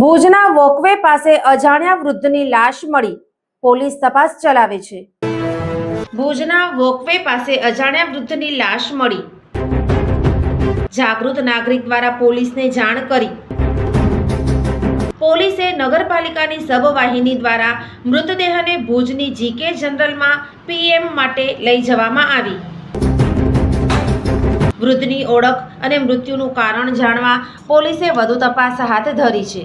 ભુજના વોકવે પાસે અજાણ્યા વૃદ્ધની લાશ મળી. પોલીસ તપાસ ચલાવે છે. ભુજના વોકવે પાસે અજાણ્યા વૃદ્ધની લાશ મળી. જાગૃત નાગરિક દ્વારા પોલીસને જાણ કરી. પોલીસે નગરપાલિકાની સબવાહિની દ્વારા મૃતદેહને ભુજની જીકે જનરલમાં પીએમ માટે લઈ જવામાં આવી. વૃદ્ધની ઓળખ અને મૃત્યુનું કારણ જાણવા પોલીસે વધુ તપાસ હાથ ધરી છે.